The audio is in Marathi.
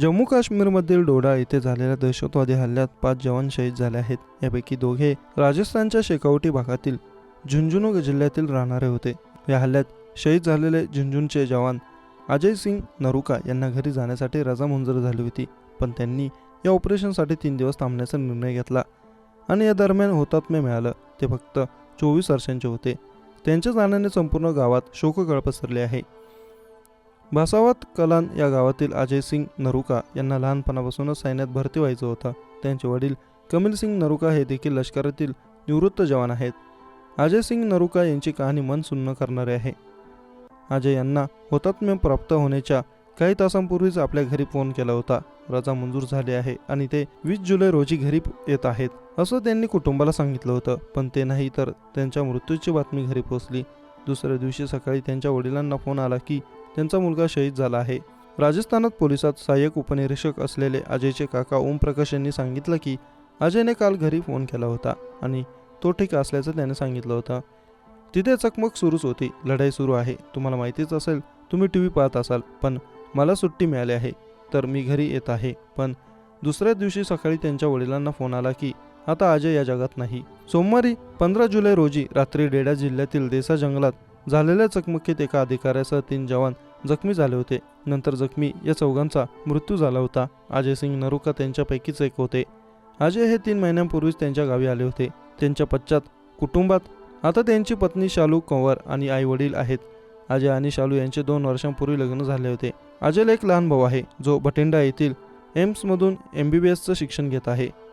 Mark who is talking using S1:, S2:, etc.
S1: जम्मू काश्मीरमधील डोडा येथे झालेल्या दहशतवादी हल्ल्यात पाच जवान शहीद झाले आहेत. यापैकी दोघे राजस्थानच्या शेकावटी भागातील झुंझुनू जिल्ह्यातील राहणारे होते. या हल्ल्यात शहीद झालेले झुंझुनचे जवान अजय सिंग नरुका यांना घरी जाण्यासाठी रजा मंजूर झाली होती. पण त्यांनी या ऑपरेशनसाठी तीन दिवस थांबण्याचा निर्णय घेतला आणि या दरम्यान हुतात्म्य मिळालं. ते फक्त चोवीस वर्षांचे होते. त्यांच्या जाण्याने संपूर्ण गावात शोककळ पसरले आहे. भासावत कलान या गावातील अजय सिंग नरुका यांना लहानपणापासूनच सैन्यात भरती व्हायचं होतं. त्यांचे वडील कमिल सिंग नरुका हे देखील लष्करातील निवृत्त जवान आहेत. अजय सिंग नरुका यांची कहाणी मन सुन्न करणारी आहे. अजय यांना हुतात्म्य प्राप्त होण्याच्या काही तासांपूर्वीच आपल्या घरी फोन केला होता. रजा मंजूर झाली आहे आणि ते वीस जुलै रोजी घरी येत आहेत. असं त्यांनी कुटुंबाला सांगितलं होतं पण ते नाही तर त्यांच्या मृत्यूची बातमी घरी पोहोचली. दुसऱ्या दिवशी सकाळी त्यांच्या वडिलांना फोन आला की त्यांचा मुलगा शहीद झाला आहे. राजस्थानात पोलिसात सहाय्यक उपनिरीक्षक असलेले अजयचे काका ओमप्रकाश यांनी सांगितलं की अजयने काल घरी फोन केला होता आणि तो ठीक असल्याचं त्याने सांगितलं होतं. तिथे चकमक सुरूच होती. लढाई सुरू आहे. तुम्हाला माहितीच असेल तुम्ही टी व्ही पाहत असाल पण मला सुट्टी मिळाली आहे. तर मी घरी येत आहे. पण दुसऱ्या दिवशी सकाळी त्यांच्या वडिलांना फोन आला की आता अजय या जगात नाही. सोमवारी पंधरा जुलै रोजी रात्री डेडा जिल्ह्यातील देसा जंगलात झालेल्या चकमकीत एका अधिकाऱ्यासह तीन जवान जखमी झाले होते. नंतर जखमी या चौघांचा मृत्यू झाला होता. अजय सिंग नरुका त्यांच्यापैकीच एक होते. अजय हे तीन महिन्यांपूर्वीच त्यांच्या गावी आले होते. त्यांच्या पश्चात कुटुंबात आता त्यांची पत्नी शालू कंवर आणि आई वडील आहेत. अजय आणि शालू यांचे दोन वर्षांपूर्वी लग्न झाले होते. अजयला एक लहान भाऊ आहे. जो बठिंडा येथील एम्समधून एम बी बी एसचं शिक्षण घेत आहे.